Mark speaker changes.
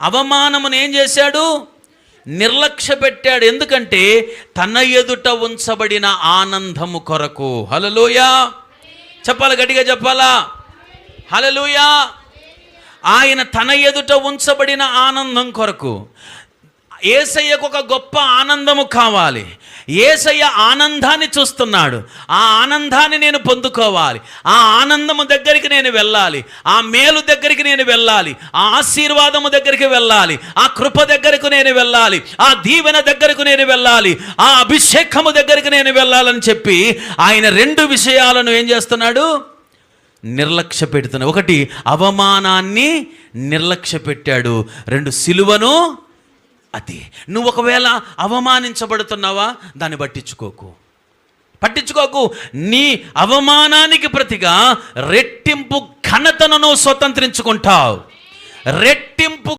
Speaker 1: అవమానమును ఏం చేశాడు? నిర్లక్ష్య పెట్టాడు. ఎందుకంటే తన ఎదుట ఉంచబడిన ఆనందము కొరకు. హలలోయ చెప్పాలి? గట్టిగా చెప్పాలా? హలలోయ ఆయన తన ఎదుట ఉంచబడిన ఆనందం కొరకు. ఏసయ్యకు ఒక గొప్ప ఆనందము కావాలి. ఏసయ్య ఆనందాన్ని చూస్తున్నాడు. ఆ ఆనందాన్ని నేను పొందుకోవాలి. ఆ ఆనందము దగ్గరికి నేను వెళ్ళాలి. ఆ మేలు దగ్గరికి నేను వెళ్ళాలి. ఆ ఆశీర్వాదము దగ్గరికి వెళ్ళాలి. ఆ కృప దగ్గరకు నేను వెళ్ళాలి. ఆ దీవెన దగ్గరకు నేను వెళ్ళాలి. ఆ అభిషేకము దగ్గరికి నేను వెళ్ళాలని చెప్పి ఆయన రెండు విషయాలను ఏం చేస్తున్నాడు? నిర్లక్ష్య పెడుతున్నాడు. ఒకటి అవమానాన్ని నిర్లక్ష్య పెట్టాడు. రెండు సిలువను అది నువ్వు ఒకవేళ అవమానించబడుతున్నావా దాన్ని పట్టించుకోకు. పట్టించుకోకు. నీ అవమానానికి ప్రతిగా రెట్టింపు ఘనతను నువ్వు స్వతంత్రించుకుంటావు. రెట్టింపు